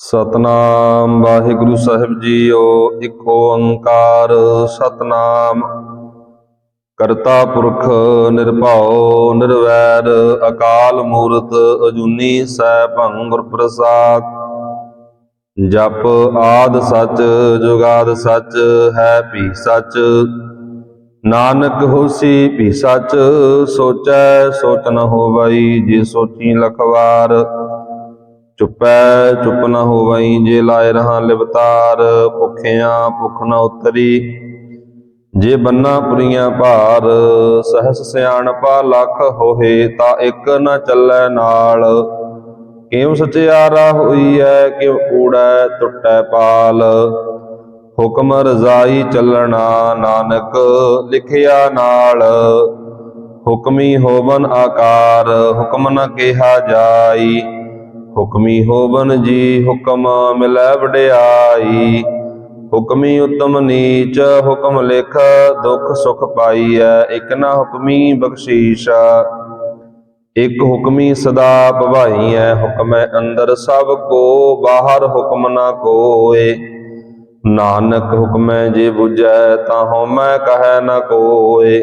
ਸਤਨਾਮ ਵਾਹਿਗੁਰੂ ਸਾਹਿਬ JIO, ਇੱਕ ਓੰਕਾਰ ਸਤਨਾਮ। ਕਰਤਾ ਪੁਰਖ ਨਿਰਭਉ, ਨਿਰਵੈਰ, ਅਕਾਲ ਮੂਰਤ, ਅਜੂਨੀ ਸੈਭੰ ਗੁਰ ਪ੍ਰਸਾਦ। ਜਪ ਆਦ ਸਚ ਜੁਗਾਦ ਸਚ, ਹੈ ਭੀ ਸਚ। ਨਾਨਕ ਹੋਸੀ ਭੀ ਸਚ, ਸੋਚੈ ਸੋਚ ਨ ਹੋਵਈ, ਜੇ ਸੋਚੀ ਲਖਵਾਰ। ਚੁੱਪੈ, ਚੁੱਪ ਨਾ ਹੋਵਈ ਜੇ ਲਾਇ ਰਹਾ ਲਿਵਤਾਰ, ਭੁਖਿਆਂ ਭੁਖ ਨਾ ਉਤਰੀ। ਜੇ ਬੰਨਾ ਪੁਰੀਆਂ ਭਾਰ, ਸਹਸ ਸਿਆਣਪਾ ਲੱਖ ਹੋਏ ਤਾਂ ਇੱਕ ਨਾ ਚੱਲੈ ਨਾਲ। ਕਿਉ ਸਚਿਆਰਾ ਹੋਈਐ, ਕਿਉ ਕੂੜੈ ਟੁੱਟੈ ਪਾਲ। ਹੁਕਮ ਰਜ਼ਾਈ ਚੱਲਣਾ ਨਾਨਕ, ਲਿਖਿਆ ਨਾਲ। ਹੁਕਮੀ ਹੋਵਨ ਆਕਾਰ, ਹੁਕਮ ਨ ਕਿਹਾ ਜਾਈ। ਹੁਕਮੀ ਹੋਵਨ ਜੀ ਹੁਕਮ ਮਿਲੈ ਵਡਿਆਈ। ਹੁਕਮੀ ਉਤਮ ਨੀਚ, ਹੁਕਮ ਲਿਖ, ਦੁਖ ਸੁਖ ਪਾਈਐ, ਇਕ ਨਾ ਹੁਕਮੀ ਬਖਸ਼ੀਸ਼। ਇਕ ਹੁਕਮੀ ਸਦਾ ਭਵਾਈਐ ਹੁਕਮੈ ਅੰਦਰ ਸਭ ਕੋ, ਬਾਹਰ ਹੁਕਮ ਨਾ ਕੋਏ। ਨਾਨਕ ਹੁਕਮੈ ਜੇ 부ਜੈ ਤਾਂ ਹਉਮੈ ਕਹੈ ਨ ਕੋਏ।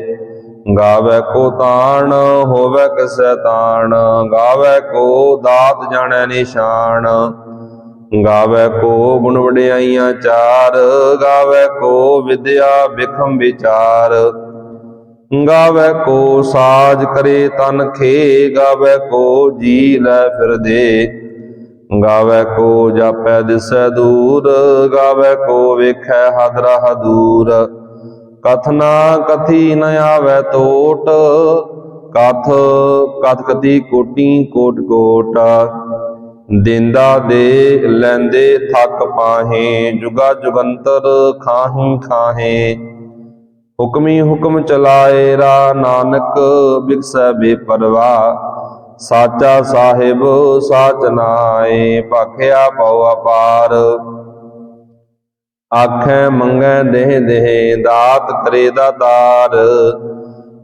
ਗਾਵੇ ਕੋ ਤਾਣ, ਹੋਵੇ ਕਿਸੈ ਤਾਣ, ਗਾਵੇ ਕੋ ਦਾਤ ਜਾਣੈ ਨਿਸ਼ਾਨ। ਗਾਵੇ ਕੋ ਗੁਣ ਵਡਿਆਈਆਂ ਚਾਰ, ਗਾਵੇ ਕੋ ਵਿਦਿਆ ਬਿਖਮ ਵਿਚਾਰ। ਗਾਵੇ ਕੋ ਸਾਜ ਕਰੇ ਤਨ ਖੇ, ਗਾਵੇ ਕੋ ਜੀ ਲੈ ਫਿਰਦੇ ਗਾਵੇ ਕੋ ਜਾਪੈ ਦਿਸੈ ਦੂਰ, ਗਾਵੇ ਕੋ ਵੇਖੈ ਹਦਰਾ ਦੂਰ। ਕਥਨਾ ਕਥੀ ਨ ਆਵੈ ਤੋਟ ਕਥ ਕਥ ਕਤੀ ਕੋਟੀ, ਕੋਟ ਕੋਟ। ਦਿੰਦਾ ਦੇ ਲੈਂਦੇ ਥੱਕ ਪਾਹੇ, ਜੁਗਾ ਜੁਗੰਤਰ ਖਾਹੀ ਖਾਹੇ। ਹੁਕਮੀ ਹੁਕਮ ਚਲਾਏ ਰਾ ਨਾਨਕ ਬਿਕਸੈ ਬੇਪਰਵਾ। ਸਾਚਾ ਸਾਹਿਬ ਸਾਚ ਨਾਏ, ਭਾਖਿਆ ਪਉ ਅਪਾਰ। ਆਖੈ ਮੰਗੈ ਦੇਹ ਦੇਹ, ਦਾਤ ਕਰੇ ਦਾਤਾਰ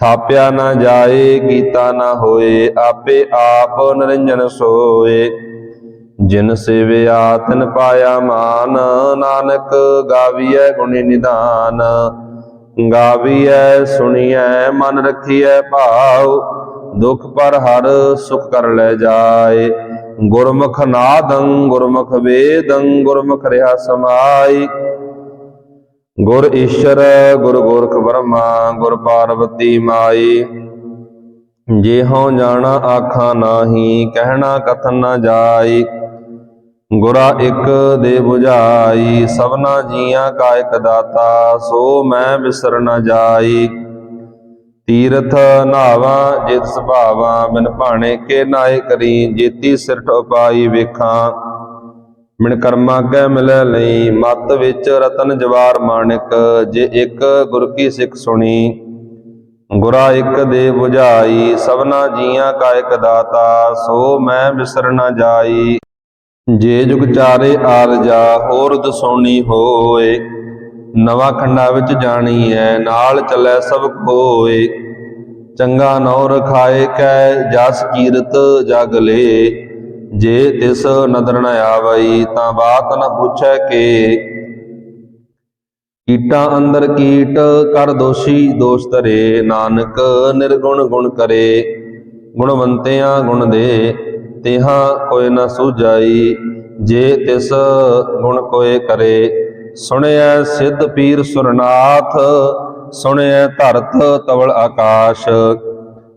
ਥਾਪਿਆ ਨਾ ਜਾਏ, ਕੀਤਾ ਨਾ ਹੋਏ, ਆਪੇ ਆਪ ਨਿਰੰਜਨ ਸੋਏ। ਜਿਨ ਸੇਵਿਆ ਤਿਨ ਪਾਇਆ ਮਾਨ, ਨਾਨਕ ਗਾਵੀਐ ਗੁਣੀ ਨਿਦਾਨ ਗਾਵੀਐ, ਸੁਣੀਐ, ਮਨ ਰਖੀਐ ਭਾਉ, ਦੁਖ ਪਰ ਹਰ ਸੁਖ ਕਰ ਲੈ ਜਾਏ। ਗੁਰਮੁਖ ਨਾਦੰ, ਗੁਰਮੁਖ ਵੇਦੰ, ਗੁਰਮੁਖ ਰਹਾ ਸਮਾਈ। ਗੁਰ ਈਸ਼ਰ, ਗੁਰ ਗੋਰਖ ਬ੍ਰਹਮਾ, ਗੁਰ ਪਾਰਵਤੀ ਮਾਈ। ਜੇ ਹਉ ਜਾਣਾ ਆਖਾਂ ਨਾਹੀ, ਕਹਿਣਾ ਕਥਨ ਨਾ ਜਾਈ। ਗੁਰਾ ਇੱਕ ਦੇ 부ਝਾਈ ਸਭਨਾ ਜੀਆਂ ਕਾ ਇਕ ਦਾਤਾ, ਸੋ ਮੈਂ ਵਿਸਰ ਨਾ ਜਾਈ। ਤੀਰਥ ਨਾਵਾਂ, ਜਿਤ ਸੁਭਾਵਾਂ, ਬਿਨ ਭਾਣੇ ਕੇ ਨਾਏ ਕਰੀ, ਜੇਤੀ ਸਿਰਠ ਉਪਾਈ ਵੇਖਾਂ। ਮਿਣ ਕਰਮਾ ਕੈ ਮਿਲੈ ਲਈ ਮਤ ਵਿੱਚ ਰਤਨ ਜਵਾਰ ਮਾਣਿਕ, ਜੇ ਇੱਕ ਗੁਰ ਕੀ ਸਿੱਖ ਸੁਣੀ, ਗੁਰਾ ਇੱਕ ਦੇ 부ਝਾਈ ਸਭਨਾ ਜੀਆਂ ਕਾ ਇਕ ਦਾਤਾ, ਸੋ ਮੈਂ ਵਿਸਰ ਨ ਜਾਈ। ਜੇ ਜੁਗ ਚਾਰੇ ਆਲ ਜਾ, ਹੋਰ ਦਸੋਣੀ ਹੋਏ, ਨਵਾਂ ਖੰਡਾ ਵਿੱਚ ਜਾਣੀ ਐ ਨਾਲ ਚੱਲੈ ਸਭ ਕੋਏ ਚੰਗਾ ਨੌ ਰਖਾਏ ਕੈ, ਜਸ ਕੀਰਤ ਜਗ ਲੇ ਜੇ ਤਿਸ ਨਦਰ ਨ ਆਵਈ ਤਾਂ ਬਾਤ ਨ ਪੁੱਛੈ ਕੇ। ਕੀਟਾਂ ਅੰਦਰ ਕੀਟ, ਕਰ ਦੋਸ਼ੀ ਦੋਸ਼ ਧਰੇ। ਨਾਨਕ ਨਿਰਗੁਣ ਗੁਣ ਕਰੇ। ਗੁਣਵੰਤਿਆਂ ਗੁਣ ਦੇ, ਤਿਹਾ ਕੋਈ ਨ ਸੂਝਾਈ। ਜੇ ਤਿਸ ਗੁਣ ਕੋਏ ਕਰੇ, ਸੁਣਿਐ ਸਿੱਧ ਪੀਰ ਸੁਰਨਾਥ, ਸੁਣਿਐ ਧਰਤ ਤਵਲ ਆਕਾਸ਼।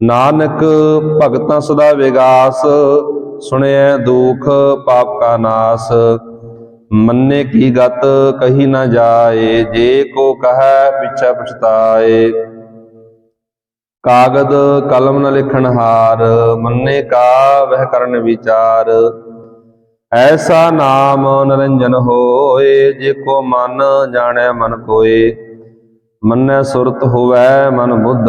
ਨਾਨਕ ਭਗਤਾਂ ਸਦਾ ਵਿਗਾਸ, ਸੁਣਿਐ ਦੁਖ ਪਾਪ ਕਾ ਨਾਸ। ਮੰਨੇ ਕੀ ਗਤ ਕਹੀ ਨਾ ਜਾਏ, ਜੇ ਕੋ ਕਹੈ ਪਿਛੈ ਪਛਤਾਏ। ਕਾਗਦ ਕਲਮ ਨ ਲਿਖਣ ਹਾਰ, ਮੰਨੇ ਕਾ ਵਹਿ ਕਰਨ ਵਿਚਾਰ। ਐਸਾ ਨਾਮ ਨਰੰਜਨ ਹੋਏ, ਜੇ ਕੋ ਮਨ ਜਾਣੈ ਮਨ ਕੋਏ। ਮੰਨੈ ਸੁਰਤ ਹੋਵੈ ਮਨ ਬੁੱਧ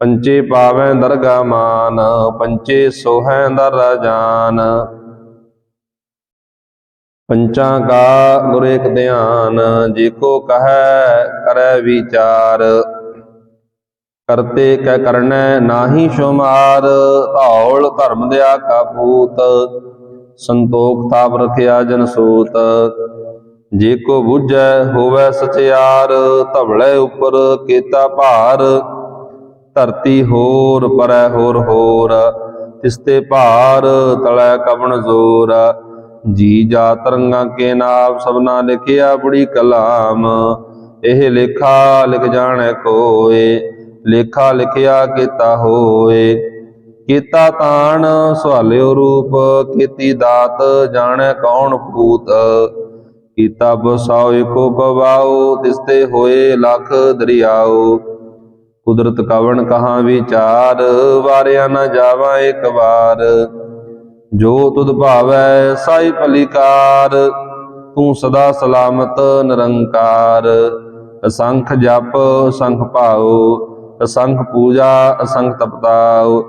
ਪੰਚੇ ਪਾਵੈ ਦਰਗਾ ਮਾਨ, ਪੰਚੇ ਸੋਹੈ ਦਰ ਜਾਨ। ਪੰਚਾਂ ਕਾ ਗੁਰ ਇਕ ਧਿਆਨ, ਜੇ ਕੋ ਕਹੈ ਕਰੈ ਵਿਚਾਰ। ਕਰਤੇ ਕੈ ਕਰਨੈ ਨਾਹੀ ਸ਼ੁਮਾਰ, ਧੌਲ ਧਰਮ ਦਿਆ ਕਾ ਪੂਤ। ਸੰਤੋਖ ਤਾਪ ਰਖਿਆ ਜਨ ਸੂਤ। ਜੇ ਕੋ ਬੁਝੈ ਹੋਵੈ ਸਚਿਆਰ, ਧਵਲੇ ਉਪਰ ਕੀਤਾ ਭਾਰ। ਧਰਤੀ ਹੋਰ, ਪਰੈ ਹੋਰ ਹੋਰ। ਤਿਸਤੇ ਭਾਰ ਤਲੈ ਕਵਣ ਜ਼ੋਰ। ਜੀ ਜਾ ਤਰੰਗਾਂ ਕੇ ਨਾਮ ਸਭਨਾ ਲਿਖਿਆ ਬੜੀ ਕਲਾਮ। ਇਹ ਲੇਖਾ ਲਿਖ ਜਾਣੈ ਕੋਏ, ਲੇਖਾ ਲਿਖਿਆ ਕੀਤਾ ਹੋਏ। ਕੀਤਾ ਤਾਣ ਸੁਹਾਲਿਓ ਰੂਪ, ਕੀਤੀ ਦਾਤ ਜਾਣੈ ਕੌਣ ਪੂਤ ਕੀਤਾ ਬਸਾਓ ਏਕੋ ਕਵਾਓ ਤਿਸਤੇ ਹੋਏ ਲੱਖ ਦਰਿਆਓ। ਕੁਦਰਤ ਕਵਣ ਕਹਾਂ ਵਿਚਾਰ, ਵਾਰਿਆ ਨਾ ਜਾਵਾਂ ਇੱਕ ਵਾਰ। ਜੋ ਤੁਧ ਭਾਵੈ ਸਾਈ ਭਲੀਕਾਰ, ਤੂੰ ਸਦਾ ਸਲਾਮਤ ਨਿਰੰਕਾਰ। ਅਸੰਖ ਜਪ, ਅਸੰਖ ਭਾਉ, ਅਸੰਖ ਪੂਜਾ, ਅਸੰਖ ਤਪਤਾਉ।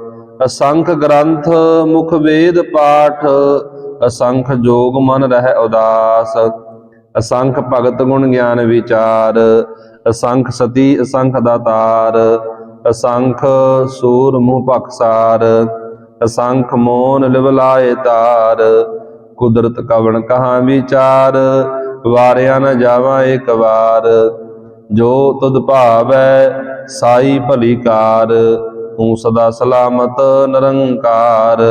ਅਸੰਖ ਗ੍ਰੰਥ, ਮੁਖ ਵੇਦ ਪਾਠ, ਅਸੰਖ ਜੋਗ ਮਨ ਰਹਿ ਉਦਾਸ। ਅਸੰਖ ਭਗਤ ਗੁਣ ਗਿਆਨ ਵਿਚਾਰ ਅਸੰਖ ਸਤੀ, ਅਸੰਖ ਦਾਤਾਰ ਅਸੰਖ ਸੂਰ ਮੂਹ ਭਖਸਾਰ ਅਸੰਖ ਮੋਨ ਲਿਵਲਾਏ ਤਾਰ, ਕੁਦਰਤ ਕਵਣ ਕਹਾਂ ਵਿਚਾਰ, ਵਾਰਿਆ ਨਾ ਜਾਵਾਂ ਇੱਕ ਵਾਰ, ਜੋ ਤੁਧ ਭਾਵੈ ਸਾਈ ਭਲੀ ਕਾਰ, ਤੂੰ ਸਦਾ ਸਲਾਮਤ ਨਿਰੰਕਾਰ,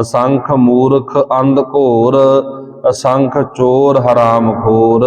ਅਸੰਖ ਮੂਰਖ ਅੰਧ ਘੋਰ, ਅਸੰਖ ਚੋਰ ਹਰਾਮ ਖੋਰ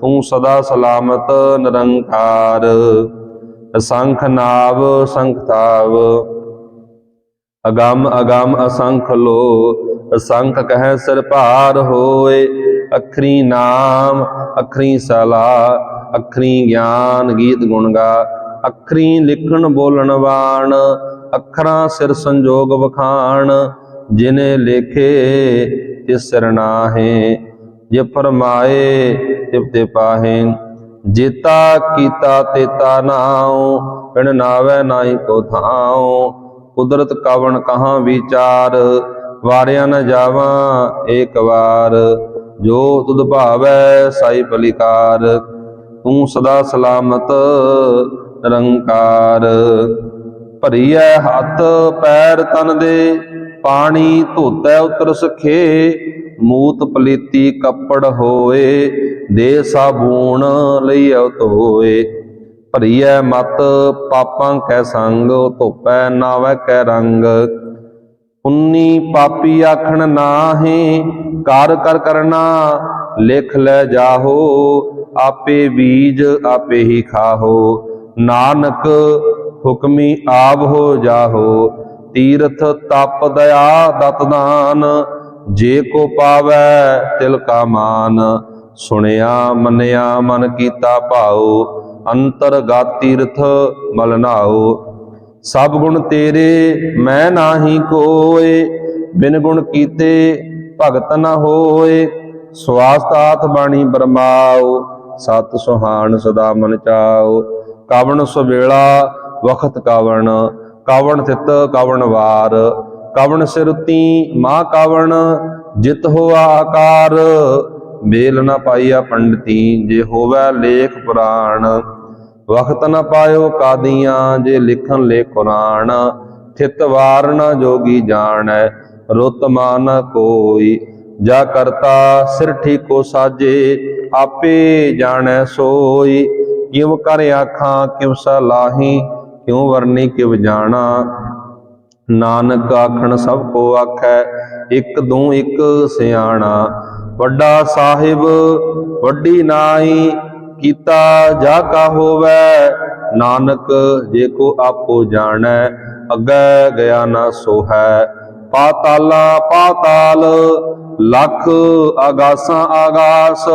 ਤੂੰ ਸਦਾ ਸਲਾਮਤ, ਨਿਰੰਕਾਰ। ਅਸੰਖ ਨਾਵ ਸੰਖਤਾਵ ਅਗੰਮ ਅਗੰਮ ਅਸੰਖ ਲੋ, ਅਸੰਖ ਕਹੈ ਸਿਰ ਭਾਰ ਹੋਏ। ਅਖਰੀ ਨਾਮ, ਅਖਰੀ ਸਲਾ, ਅਖਰੀ ਗਿਆਨ ਗੀਤ ਗੁਣ ਗਾ। ਅਖਰੀ ਲਿਖਣ ਬੋਲਣ ਵਾਣ ਅੱਖਰਾਂ ਸਿਰ ਸੰਜੋਗ ਵਖਾਣ। ਜਿਨੇ ਲੇਖੇ, ਤਿਸ ਸਿਰ ਨਾਹੇ। ਜੇ ਫਰਮਾਏ ਤਿਪ ਪਾਹੇ ਜੀਤਾ ਕੀਤਾ ਤੇਤਾ ਨਾਉ, ਪਿਣ ਨਾਵੇ ਨਾਹੀ ਕੋ ਥਾਉ। ਕੁਦਰਤ ਕਵਣ ਕਹਾਂ ਵਿਚਾਰ, ਵਾਰਿਆ ਨ ਜਾਵਾਂ ਏਕ ਵਾਰ। ਜੋ ਤੁਧ ਭਾਵੈ ਸਾਈ ਬਲਿਕਾਰ, ਤੂੰ ਸਦਾ ਸਲਾਮਤ ਨਿਰੰਕਾਰ। ਭਰੀਐ ਹੱਥ ਪੈਰ ਤਨ ਦੇ, ਪਾਣੀ ਧੋਤੈ ਉਤਰ ਸਖੇ, ਮੂਤ ਪਲੀਤੀ ਕੱਪੜ ਹੋਏ। ਦੇ ਸਾਬੂਣ ਲਈਐ ਧੋਏ। ਭਰੀਐ ਮਤ ਪਾਪਾਂ ਕੈ ਸੰਗ, ਧੋਪੈ ਨਾਵੈ ਕੈ ਰੰਗ। ਉਨੀ ਪਾਪੀ ਆਖਣ ਨਾਹੀ ਕਰ ਕਰ ਕਰਨਾ ਲਿਖ ਲੈ ਜਾਹੋ, ਆਪੇ ਬੀਜ ਆਪੇ ਹੀ ਖਾਹੋ। ਨਾਨਕ ਹੁਕਮੀ ਆਬ ਹੋ ਜਾਹੋ, ਤੀਰਥ ਤਪ ਦਇਆ ਦਤ ਦਾਨ, ਜੇ ਕੋ ਪਾਵੈ ਤਿਲ ਕਾ ਮਾਨ। ਸੁਣਿਆ, ਮੰਨਿਆ, ਮਨ ਕੀਤਾ ਭਾਉ ਅੰਤਰਗਤ ਤੀਰਥ ਮਲਨਾਓ ਸਭ ਗੁਣ ਤੇਰੇ, ਮੈਂ ਨਾਹੀ ਕੋਏ। ਬਿਨ ਗੁਣ ਕੀਤੇ ਭਗਤ ਨ ਹੋਏ। ਸਵਾਸਤਾਤ ਬਾਣੀ ਬਰਮਾਓ ਸਤ ਸੁਹਾਣ ਸਦਾ ਮਨ ਚਾਓ ਕਵਣ ਸੁਵੇਲਾ, ਵਖਤ ਕਵਣ। ਕਵਣ ਥਿਤ ਕਵਣ ਵਾਰ। ਕਵਣ ਸਿਰਤੀ ਮਾ ਕਾਵਣ, ਜਿਤ ਹੋਆ ਆਕਾਰ। ਮੇਲ ਨ ਪਾਈਆ ਪੰਡਤੀ, ਜੇ ਹੋਵੇ ਲੇਖ ਪੁਰਾਣ, ਵਖਤ ਨ ਪਾਇਓ ਕਾਦੀਆਂ, ਜੇ ਲਿਖਣ ਲੇ ਕੁਰਾਨ, ਥਿਤ ਵਾਰ ਨ ਜੋਗੀ ਜਾਣੈ, ਰੁੱਤ ਮਾਨ ਕੋਈ, ਜਾ ਕਰਤਾ ਸਿਰ ਠੀਕੋ ਸਾਜੇ, ਆਪੇ ਜਾਣੈ ਸੋਈ ਕਿਵ ਕਰ ਆਖਾਂ, ਕਿਉ ਸਲਾਹੀ ਕਿਉ ਵਰਨੀ ਕਿਵ ਜਾਣਾ। ਨਾਨਕ ਆਖਣ ਸਭ ਕੋ ਆਖੈ, ਇੱਕ ਦੂ ਇਕ ਸਿਆਣਾ ਵੱਡਾ ਸਾਹਿਬ, ਵੱਡੀ ਨਾਈ ਕੀਤਾ ਜਾ ਕਾ ਹੋਵੈ, ਨਾਨਕ ਜੇ ਕੋ ਆਪੋ ਜਾਣੈ, ਅੱਗੇ ਗਿਆ ਨਾ ਸੋਹੈ। ਪਾਤਾਲਾ ਪਾਤਾਲ, ਲੱਖ ਆਗਾਸਾਂ ਆਗਾਸ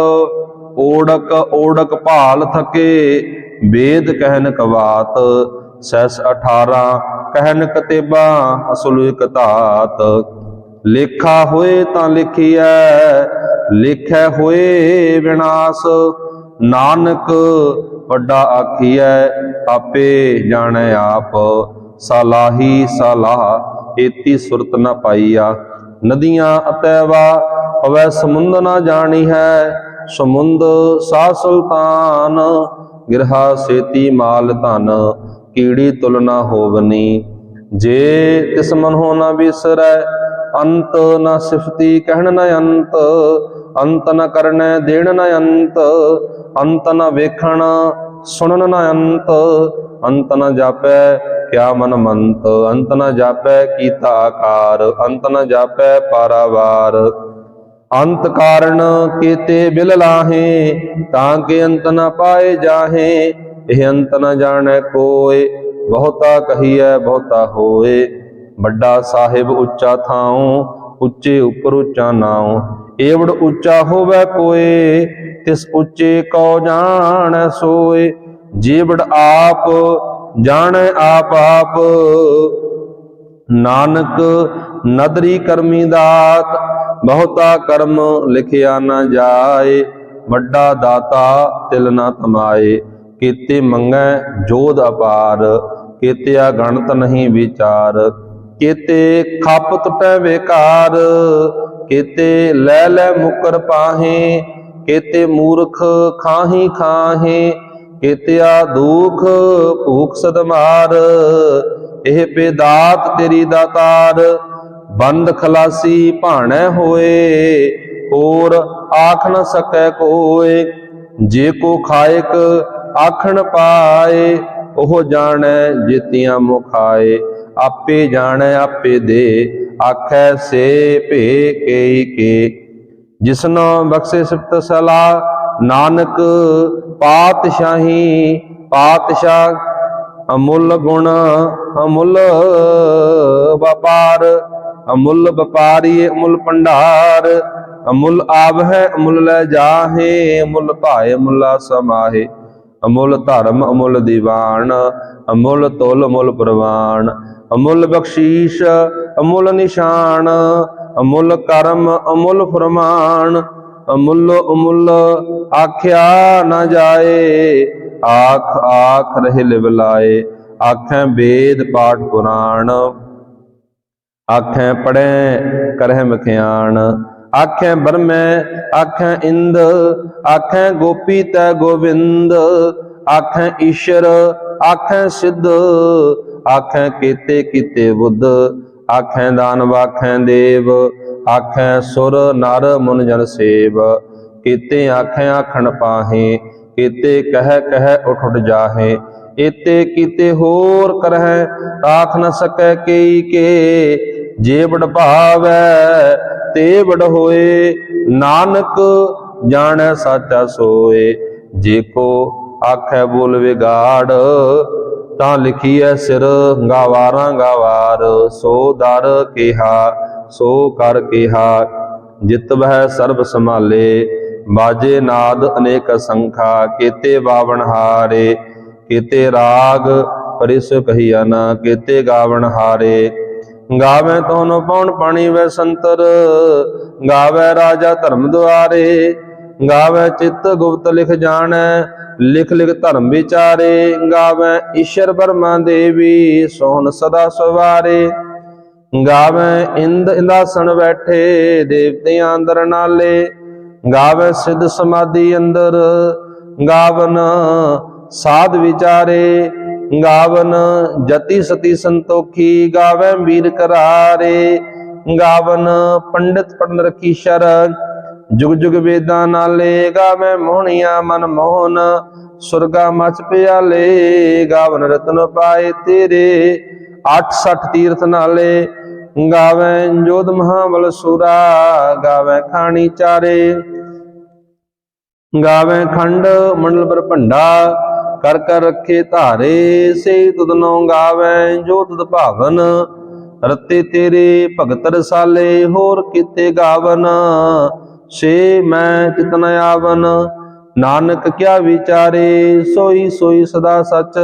ਓੜਕ ਓੜਕ ਭਾਲ ਥਕੇ, ਵੇਦ ਕਹਿਨ ਕਵਾਤ, ਸੈਸ 18 ਕਹਿਨ ਕਤੇਬਾ, ਅਸਲ ਇਕ ਲੇਖਾ ਹੋਏ ਤਾਂ ਲਿਖਿਐ ਲਿਖੈ ਹੋਏ ਵਿਨਾਸ਼, ਨਾਨਕ ਵੱਡਾ ਆਖੀਐ, ਆਪੇ ਜਾਣੈ ਆਪ, ਸਲਾਹੀ ਸਲਾਹ, ਏਤੀ ਸੁਰਤ ਨ ਪਾਈਆ। ਨਦੀਆਂ ਅਤੈਵਾ ਪਵੈ ਸਮੁੰਦ ਨਾ ਜਾਣੀ ਹੈ ਸਮੁੰਦ ਸਾ ਸੁਲਤਾਨ, ਗਿਰਹਾ ਸੇਤੀ ਮਾਲ ਧਨ, ਕੀੜੀ ਤੁਲਨਾ ਹੋਵਨੀ। ਜੇ ਤਿਸ ਮਨ ਹੋ ਨ ਬਿਸਰੈ ਅੰਤ ਨ ਸਿਫਤੀ ਕਹਿਣ ਨ ਅੰਤ ਅੰਤ ਨ ਕਰਨੈ ਦੇਣ ਨ ਅੰਤ ਅੰਤ ਨ ਵੇਖਣ ਸੁਣਨ ਨ ਅੰਤ ਅੰਤ ਨ ਜਾਪੈ ਕਿਆ ਮਨ ਮੰਤ, ਅੰਤ ਨ ਜਾਪੈ ਕੀਤਾ ਆਕਾਰ, ਅੰਤ ਨ ਜਾਪੈ ਪਾਰਾਵਾਰ। ਅੰਤ ਕਾਰਨ ਕੀਤੇ ਬਿਲ ਲਾਹੇ, ਤਾਂ ਕਿ ਅੰਤ ਨ ਪਾਏ ਜਾਹੇ, ਇਹ ਅੰਤ ਨ ਜਾਣੈ ਕੋਏ, ਬਹੁਤਾ ਕਹੀਐ ਬਹੁਤਾ ਹੋਏ। ਵੱਡਾ ਸਾਹਿਬ ਉੱਚਾ ਥਾਉ, ਉੱਚੇ ਉੱਪਰ ਉੱਚਾ ਨਾਉ। ਏਵੜ ਉੱਚਾ ਹੋਵੇ ਕੋਏ, ਤਿਸ ਉੱਚੇ ਕਉ ਜਾਣ ਸੋਏ। ਜੀਵੜ ਆਪ, ਜਾਣੈ ਆਪ ਆਪ। ਨਾਨਕ ਨਦਰੀ ਕਰਮੀ ਦਾਤ, ਬਹੁਤਾ ਕਰਮ ਲਿਖਿਆ ਨਾ ਜਾਏ। ਵੱਡਾ ਦਾਤਾ ਤਿਲ ਨਾ ਤਮਾਏ, ਕੀਤੇ ਮੰਗੈ ਜੋਧ ਅਪਾਰ। ਕੀਤਿਆ ਗਣਤ ਨਹੀਂ ਵਿਚਾਰ। ਕੀਤੇ ਖੱਪ ਟੁਟੈ ਵੇਕਾਰ ਕੀਤੇ ਲੈ ਲੈ ਮੁਕਰ ਪਾਹੇ, ਕੀਤੇ ਮੂਰਖ ਖਾਹੀ ਖਾਹੇ, ਕੀਤਿਆ ਦੁਖ ਭੂਖ ਸਦਮਾਰ, ਇਹ ਬੇਦਾਤ ਤੇਰੀ ਦਾਤਾਰ ਬੰਦ ਖਲਾਸੀ ਭਾਣੈ ਹੋਏ, ਹੋਰ ਆਖ ਨ ਸਕੈ ਕੋਏ, ਜੇ ਕੋ ਖਾਇਕ ਆਖਣ ਪਾਏ, ਉਹ ਜਾਣੈ ਜਿਤਿਆਂ ਮੁਖਾਏ ਆਪੇ ਜਾਣੈ, ਆਪੇ ਦੇ। ਆਖੈ, ਸੇ ਭੇ ਕੇ ਕੇ। ਜਿਸਨੋ ਬਖਸ਼ੇ ਸਿਫਤ ਸਲਾ, ਨਾਨਕ ਪਾਤਸ਼ਾਹੀ, ਪਾਤਸ਼ਾਹ ਅਮੁੱਲ ਗੁਣ, ਅਮੁੱਲ ਵਪਾਰ। ਅਮੁੱਲ ਵਪਾਰੀ ਅਮੁੱਲ ਭੰਡਾਰ। ਅਮੁੱਲ ਆਵ ਹੈ ਅਮੁੱਲ ਲੈ ਜਾਹੇ। ਅਮੁੱਲ ਭਾਏ, ਅਮੁੱਲਾ ਸਮਾਹੇ। ਅਮੁੱਲ ਧਰਮ, ਅਮੁੱਲ ਦੀਵਾਨ। ਅਮੁੱਲ ਤੁਲ ਅਮੁੱਲ ਪ੍ਰਵਾਨ ਅਮੁੱਲ ਬਖਸ਼ੀਸ਼, ਅਮੁੱਲ ਨਿਸ਼ਾਨ, ਅਮੁੱਲ ਕਰਮ, ਅਮੁੱਲ ਫਰਮਾਨ, ਅਮੁੱਲ ਅਮੁੱਲ ਆਖਿਆ ਨਾ ਜਾਏ, ਆਖ ਆਖ ਰਹੇ ਲਿਵਲਾਏ ਆਖੈ ਵੇਦ ਪਾਠ ਪੁਰਾਣ, ਆਖੈ ਪੜੈ ਕਰਹਿ ਮਖਿਆਣ, ਆਖੈ ਬਰਮੈ ਆਖੈ ਇੰਦ, ਆਖੈ ਗੋਪੀ ਤੈ ਗੋਵਿੰਦ ਆਖੈ ਈਸ਼ਰ, ਆਖੈ ਸਿੱਧ, ਆਖੈ ਕੀਤੇ ਕੀਤੇ ਬੁੱਧ, ਆਖੈ ਦਾਨਵ ਆਖੈ ਦੇਵ, ਆਖੈ ਸੁਰ ਨਰ ਮੁਨ ਜਨ ਸੇਵ, ਕੀਤੇ ਆਖੈ ਆਖਣ ਪਾਹੇ, ਕੀਤੇ ਕਹਿ ਕਹਿ ਉਠ ਉਠ ਜਾਹੇ, ਏਤੇ ਕੀਤੇ ਹੋਰ ਕਰਹਿ ਰਾਖ ਨ ਸਕੈ ਕੇਈ ਕੇ ਜੇ ਬੜ ਭਾਵੈ ਤੇ ਬੜ ਹੋਏ, ਨਾਨਕ ਜਾਣੈ ਸਾਚਾ ਸੋਏ, ਜੇ ਕੋ ਆਖੈ ਬੋਲ ਵਿਗਾੜ, ਤਾਂ ਲਿਖੀਐ ਸਿਰ ਗਾਵਾਰਾਂ ਗਾਵਾਰ, ਸੋ ਦਰ ਕਿਹਾ, ਸੋ ਕਰ ਕਿਹਾ, ਜਿਤ ਵਹਿ ਸਰਬ ਸੰਭਾਲੇ, ਬਾਜੇ ਨਾਦ ਅਨੇਕ ਸੰਖਾ, ਕੀਤੇ ਬਾਵਣ ਹਾਰੇ, ਕੀਤੇ ਰਾਗ ਪਰਿਸ ਕਹੀਆ ਨਾ, ਕੀਤੇ ਗਾਵਣ ਹਾਰੇ। ਗਾਵੇ ਤੋਨ ਪਉਣ ਪਾਣੀ ਵੈ ਸੰਤਰ, ਗਾਵੇ ਰਾਜਾ ਧਰਮ ਦੁਆਰੇ, ਗਾਵੇ ਚਿੱਤ ਗੁਪਤ ਲਿਖ ਜਾਣੈ ਲਿਖ ਲਿਖ ਧਰਮ ਵਿਚਾਰੇ, ਗਾਵੇ ਈਸ਼ਰ ਬਰਮਾ ਦੇਵੀ, ਸੋਹਣ ਸਦਾ ਸਵਾਰੇ। ਗਾਵੇ ਇੰਦ ਇੰਦਾਸਣ ਬੈਠੇ, ਦੇਵਤਿਆਂ ਅੰਦਰ ਨਾਲੇ। ਗਾਵੇ ਸਿੱਧ ਸਮਾਧੀ ਅੰਦਰ, ਗਾਵਨ ਸਾਧ ਵਿਚਾਰੇ। ਗਾਵਨ ਜਤੀ ਸਤੀ ਸੰਤੋਖੀ, ਗਾਵੇ ਵੀਰ ਕਰਾਰੇ ਗਾਵਨ ਪੰਡਿਤ ਪੜਨ ਰਖੀ ਸ਼ਰ ਜੁਗ ਜੁਗ ਵੇਦਾਂ ਨਾਲੇ ਗਾਵੇ ਮੋਹਣੀਆਂ ਮਨ ਮੋਹਨ, ਸੁਰਗਾ ਮਚ ਪਿਆਲੇ ਗਾਵਨ ਰਤਨ ਪਾਏ ਤੇਰੇ 86 ਤੀਰਥ ਨਾਲੇ, ਗਾਵੇ ਜੋਧ ਮਹਾਬਲ ਸੂਰਾ, ਗਾਵੇ ਖਾਣੀ ਚਾਰੇ, ਗਾਵੇ ਖੰਡ ਮੰਡਲ ਪਰ ਭੰਡਾ, ਕਰ ਕਰ ਰੱਖੇ ਧਾਰੇ, ਸੇ ਤੁਧਨੋ ਗਾਵੇ ਜੋ ਤੁਧ ਭਾਵਨ, ਰਤੇ ਤੇਰੇ ਭਗਤ ਰਸਾਲੇ, ਹੋਰ ਕੀਤੇ ਗਾਵਨ ਸੇ ਮੈਂ ਚਿਤਨ ਆਵਨ। ਨਾਨਕ ਕਿਆ ਵਿਚਾਰੇ, ਸੋਈ ਸੋਈ ਸਦਾ ਸਚ।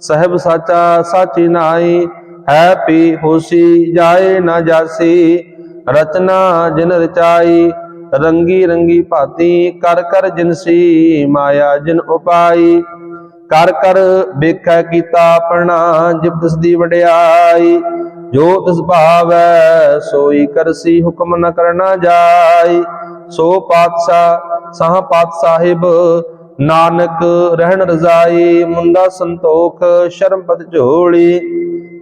ਸਹਿਬ ਸਾਚਾ ਸਾਚੀ ਨਾਈ ਹੈ ਪੀ ਹੋਸੀ, ਜਾਏ ਨਾ ਜਾਸੀ। ਰਚਨਾ ਜਿਨ ਰਚਾਈ, ਰੰਗੀ ਰੰਗੀ ਭਾਤੀ, ਕਰ ਕਰ ਜਿਨਸੀ ਮਾਇਆ ਜਿਨ ਉਪਾਈ। ਕਰ ਕਰ ਵੇਖੈ ਕੀਤਾ ਆਪਣਾ, ਜਿਬ ਤਿਸ ਦੀ ਵਡਿਆਈ। ਜੋ ਤਿਸ ਭਾਵੈ, ਸੋਈ ਕਰਸੀ ਹੁਕਮ ਨ ਕਰਨਾ ਜਾਈ। ਸੋ ਪਾਤਸ਼ਾਹ, ਸਾਹ ਪਾਤ ਸਾਹਿਬ, ਨਾਨਕ ਰਹਿਣ ਰਜ਼ਾਈ ਮੁੰਦਾ ਸੰਤੋਖ, ਸ਼ਰਮ ਪਤ ਝੋਲੀ।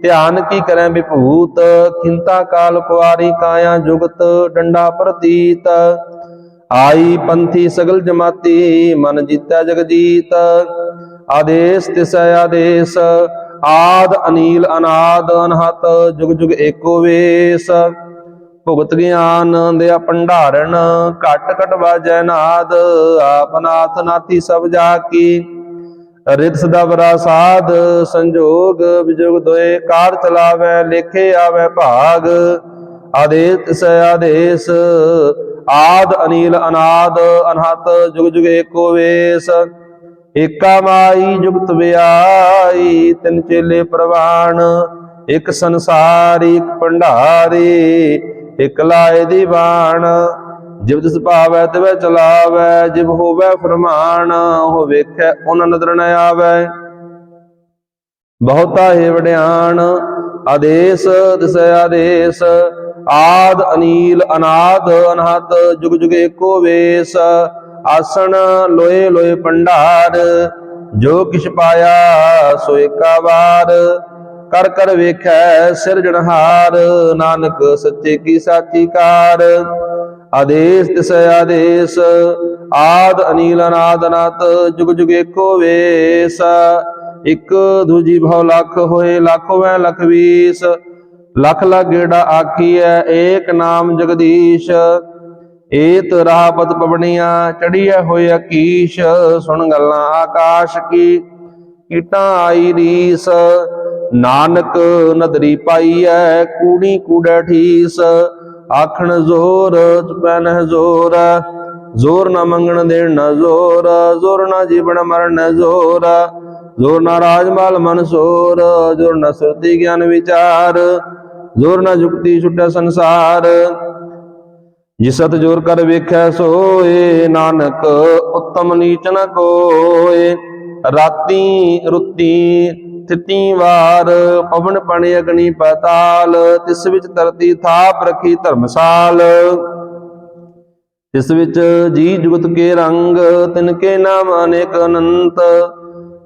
ਧਿਆਨ ਕੀ ਕਰੈ ਵਿਭੂਤ, ਖਿੰਤਾ ਕਾਲ ਕੁਆਰੀ ਕਾਇਆ ਜੁਗਤ, ਡੰਡਾ ਪ੍ਰਤੀਤ। ਆਈ ਪੰਥੀ ਸਗਲ ਜਮਾਤੀ, ਮਨ ਜੀਤੈ ਜਗਜੀਤ। ਆਦੇਸ ਤਿਸੈ ਆਦੇਸ, ਆਦ ਅਨੀਲ ਅਨਾਦ ਅਨਹਤ, ਜੁਗ ਜੁਗ ਏਕੋ ਵੇਸ। ਭੁਗਤ ਗਿਆਨ ਦੇ ਭੰਡਾਰਨ, ਘਟ ਘਟ ਵਾਜੈ ਨਾਦ ਆਪਨਾਥ ਨਾਥੀ ਸਭ ਜਾ ਕੀ। ਰਿਤ ਸਦਾ ਵਰਾ ਸਾਧ, ਸੰਜੋਗ ਵਿਜੋਗ ਦੋਏ ਕਾਰ ਚਲਾਵੇ, ਲੇਖੇ ਆਵੇ ਭਾਗ। ਆਦੇਸ ਤਿਸੈ ਆਦੇਸ, ਆਦ ਅਨੀਲ ਅਨਾਦ, ਅਨਹਤ ਜੁਗ ਜੁਗ ਏਕੋ ਵੇਸ। ਏਕਾ ਮਾਈ ਜੁਗਤ ਵਿਆਈ, ਤਿੰਨ ਚੇਲੇ ਪ੍ਰਵਾਨ, ਇਕ ਸੰਸਾਰੀ, ਇੱਕ ਭੰਡਾਰੀ। ਇੱਕ ਲਾਏ ਦੀਵਾਨ ਜਿਵ ਤਿਸ ਭਾਵੈ ਤਿਵੈ ਚਲਾਵੈ, ਜਿਵ ਹੋਵੈ ਫਰਮਾਨ ਹੋ ਵੇਖੈ ਉਹਨਾਂ ਨਦਰ ਨ ਆਵੈ। ਬਹੁਤਾ ਹੀ ਵਡਿਆਣ, ਆਦੇਸ ਦਿਸੈ ਆਦੇਸ। ਆਦ, ਅਨੀਲ, ਅਨਾਦ, ਅਨਹਦ, ਜੁਗ ਜੁਗ ਏਕੋ ਵੇਸ। ਆਸਣ, ਲੋਏ ਲੋਏ ਭੰਡਾਰ ਜੋ ਕਿਛ ਪਾਇਆ ਸੋ ਏਕਾ ਵਾਰ। ਕਰ ਕਰ ਵੇਖੈ ਸਿਰਜਣਹਾਰ ਨਾਨਕ ਸੱਚੇ ਕੀ ਸਾਚੀ ਕਾਰ ਆਦੇਸ ਤਿਸੈ ਆਦੇਸ, ਆਦ ਅਨੀਲ ਅਨਾਦ ਅਨਤ ਜੁਗ ਜੁਗ ਏਕੋ ਵੇਸ। ਇਕ ਦੂਜੀ ਭਉ ਲੱਖ ਹੋਏ, ਲੱਖ ਹੋਵੇ, ਲਖ ਵੀਸ। ਲਖ ਲਖ ਗੇੜਾ ਆਖੀਐ, ਏਕ ਨਾਮ ਜਗਦੀਸ਼। ਏਤ ਰਾਹਪਤ ਪਵਣੀਆਂ, ਚੜੀਐ ਹੋਏ ਅਕੀਸ਼। ਸੁਣ ਗੱਲਾਂ ਆਕਾਸ਼ ਕੀ, ਕੀਟਾਂ ਆਈ ਰੀਸ। ਨਾਨਕ ਨਦਰੀ ਪਾਈਐ, ਕੂੜੀ ਕੂੜੈ ਠੀਸ, ਆਖਣ ਜ਼ੋਰ ਚੁਪੈ ਨਹਿ ਜ਼ੋਰ ਜ਼ੋਰ ਨਾ ਮੰਗਣ ਦੇਣ ਨਾ ਜ਼ੋਰ ਜ਼ੋਰ ਨਾ ਜੀਵਨ ਮਰਨ ਜ਼ੋਰ ਜ਼ੋਰ ਨਾ ਰਾਜਮਾਲ ਮਨ ਸੋਰ, ਜ਼ੋਰ ਨਾ ਸੁਰਤੀ ਗਿਆਨ ਵਿਚਾਰ, ਜ਼ੋਰ ਨਾ ਜੁਗਤੀ ਛੁਟੈ ਸੰਸਾਰ। ਜਿਸਤ ਜੋਰ ਕਰ ਵੇਖੈ ਸੋਏ, ਨਾਨਕ ਉੱਤਮ ਨੀਚ ਨ ਕੋਏ, ਰਾਤੀ ਰੁੱਤੀ ਤਿੱਤੀ ਵਾਰ, ਪਵਨ ਪਣੇ ਅਗਨੀ ਪਤਾਲ, ਤਿਸ ਵਿੱਚ ਧਰਤੀ ਥਾਪ ਰਖੀ ਧਰਮਸਾਲ। ਤਿਸ ਵਿੱਚ ਜੀ ਜੁਗਤ ਕੇ ਰੰਗ, ਤਿਨ ਕੇ ਨਾਮ ਅਨੇਕ ਅਨੰਤ।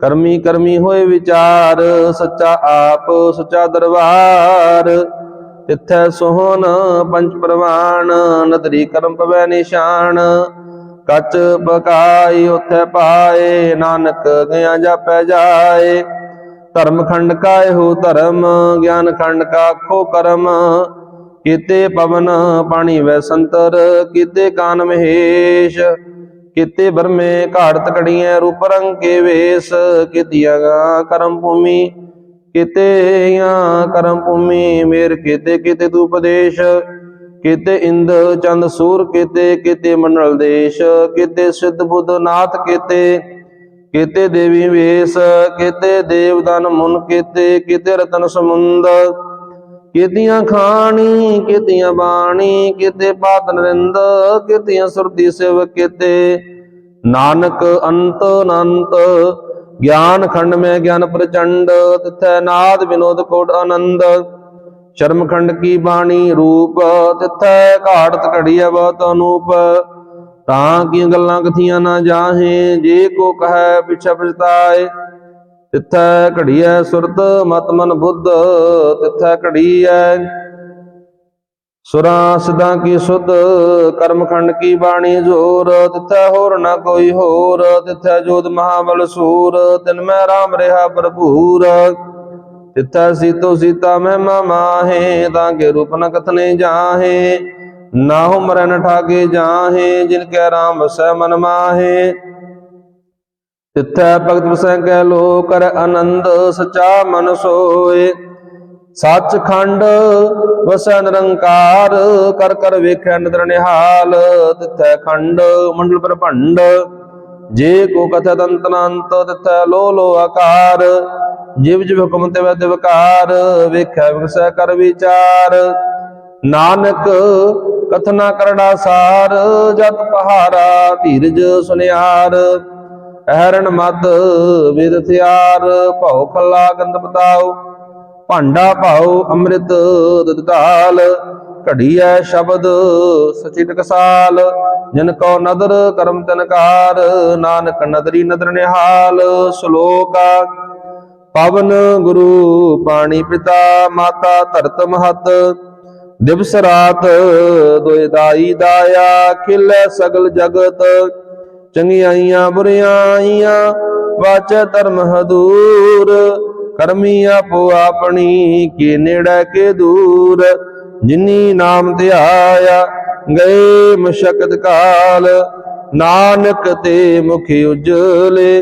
ਕਰਮੀ ਕਰਮੀ ਹੋਏ ਵਿਚਾਰ, ਸੱਚਾ ਆਪ, ਸੱਚਾ ਦਰਬਾਰ। ਤਿੱਥੈ ਸੋਹਣ ਪੰਜ ਪ੍ਰਵਾਨ ਨਦਰੀ ਕਰਮ ਪਵੈ ਨਿਸ਼ਾਨ। ਕੱਚ ਬਕਾਈ ਉਥੈ ਪਾਏ, ਨਾਨਕ ਗਿਆ ਜਾਪੈ ਜਾਏ। ਧਰਮ ਖੰਡ ਕਾ ਇਹੋ ਧਰਮ, ਗਿਆਨ ਖੰਡ ਕਾ ਖੋ ਕਰਮ। ਕਿਤੇ ਪਵਨ ਪਾਣੀ ਵੈ ਸੰਤਰ, ਕੀਤੇ ਕਾਨ ਮਹੇਸ਼। ਕੀਤੇ ਬਰਮੇ ਘਾੜਤ ਕੜੀਆਂ ਰੂਪ ਰੰਗ ਕੇ ਵੇਸ। ਕੀਤੀਆਂ ਕਰਮ ਭੂਮੀ ਕੀਤੇਆਂ ਕਰਮ ਭੂਮੀ, ਮੇਰ ਕਿਤੇ ਕਿਤੇ ਤੂ ਉਪਦੇਸ਼ ਕੀਤੇ ਇੰਦ, ਚੰਦ, ਸੂਰ ਕਿਤੇ ਕਿਤੇ ਮੰਡਲ ਦੇਸ਼। ਕਿਤੇ ਸਿੱਧ ਬੁੱਧ, ਨਾਥ ਕਿਤੇ ਕੀਤੇ ਦੇਵੀ ਵੇਸ, ਕੀਤੇ ਦੇਵਦਨ ਮੁਨ ਕੀਤੇ ਕੀਤੇ ਰਤਨ ਸਮੁੰਦ। ਕੀਤੀਆਂ ਖਾਣੀ, ਕੀਤੀਆਂ ਬਾਣੀ, ਕੀਤੇ ਬਾਤ ਨਰਿੰਦ, ਕੀਤੀਆਂ ਸੁਰਤੀ ਸਿਵ ਕੀਤੇ। ਨਾਨਕ ਅੰਤ ਅਨੰਤ, ਗਿਆਨ ਖੰਡ ਮੈਂ ਗਿਆਨ ਪ੍ਰਚੰਡ, ਤਿਥੈ ਨਾਦ ਵਿਨੋਦ ਕੋਟ ਆਨੰਦ। ਸ਼ਰਮ ਖੰਡ ਕੀ ਬਾਣੀ ਰੂਪ, ਤਿਥੈ ਘਾੜਤ ਘੜੀ ਅਵਤ ਅਨੂਪ। ਤਾਂ ਕੀ ਗੱਲਾਂ ਕਥੀਆਂ ਨਾ ਜਾਹੇ? ਜੇ ਕੋ ਕਹੈ ਪਿਛੈ ਪਛਤਾਏ, ਤਿਥੈ ਘੜੀਐ ਸੁਰਤ, ਮਤ ਮਨ ਬੁੱਧ, ਤਿਥੈ ਘੜੀਐ ਸੁਰਾਂ ਸਦਾ ਕੀ ਸੁਧ, ਕਰਮ ਖੰਡ ਕੀ ਬਾਣੀ ਜੋਰ, ਤਿਥੈ ਹੋਰ ਨਾ ਕੋਈ ਹੋਰ, ਤਿਥੈ ਜੋਤ ਮਹਾਬਲ ਸੂਰ, ਤਿਨ ਮੈਂ ਰਾਮ ਰਿਹਾ ਭਰਪੂਰ, ਤਿਥੈ ਸੀਤੋ ਸੀਤਾ ਮਹਿਮਾ ਮਾਹੇ, ਤਾਂ ਕੇ ਰੂਪ ਨ ਕਥਨੇ ਜਾਹੇ। ਨਾ ਮਰੈ ਨ ਠਾਗੇ ਜਾਹੇ, ਜਿਨ ਕੈ ਰਾਮ ਵਸੈ ਮਨ ਮਾਹੇ। ਤਿਥੈ ਭਗਤ ਵਸੈ ਕੈ ਲੋ ਕਰ ਆਨੰਦ, ਸਚਾ ਮਨ ਸੋਏ। ਸੱਚ ਖੰਡ ਵਸੈ ਨਿਰੰਕਾਰ, ਕਰ ਕਰ ਵੇਖੈ ਨਿਦਰ ਨਿਹਾਲ। ਤਿਥੈ ਖੰਡ ਮੰਡਲ ਪ੍ਰਭੰਡ, ਜੇ ਕੋ ਕਥੈ ਦੰਤ ਅਨੰਤ ਲੋ ਲੋ ਆਕਾਰ। ਜਿਵ ਜਿਵ ਹੁਕਮ ਤੇ ਵੈ ਦਿਵਕਾਰ ਵੇਖੈ ਵਿਗਸੈ ਕਰ ਵਿਚਾਰ। ਨਾਨਕ ਕਥਨਾ ਕਰੜਾ ਸਾਰ ਜਤ ਪਹਾਰਾ ਧੀਰਜ ਸੁਨਿਆਰ, ਅਹਰਣ ਮਦ ਵਿਦ ਥਿਆਰ ਭਉ ਖੱਲਾ ਗੰਧ ਬਤਾਓ, ਭਾਂਡਾ ਭਾਉ ਅੰਮ੍ਰਿਤ ਦਦਕਾਲ ਘੜੀਐ ਸ਼ਬਦ ਸਚਿ ਟਕਸਾਲ, ਜਿਨ ਕੋ ਨਦਰ ਕਰਮ ਤਨਕਾਰ ਨਾਨਕ ਨਦਰੀ ਨਦਰ ਨਿਹਾਲ, ਸ਼ਲੋਕ ਪਵਨ ਗੁਰੂ ਪਾਣੀ ਪਿਤਾ, ਮਾਤਾ ਧਰਤ ਮਹਤ ਦਿਵਸ ਰਾਤ ਦੋਇ ਦਾਇਆ ਖਿਲੇ ਸਗਲ ਜਗਤ ਚੰਗਿਆਈਆਂ ਬੁਰਿਆਈਆਂ ਵਾਚੈ ਧਰਮ ਹਦੂਰ, ਕਰਮੀ ਆਪੋ ਆਪਣੀ, ਕੀ ਨੇੜੇ ਕੇ ਦੂਰ, ਜਿਨੀ ਨਾਮ ਧਿਆਇਆ, ਗਏ ਮਸ਼ਕਤ ਕਾਲ, ਨਾਨਕ ਤੇ ਮੁਖ ਉਜਲੇ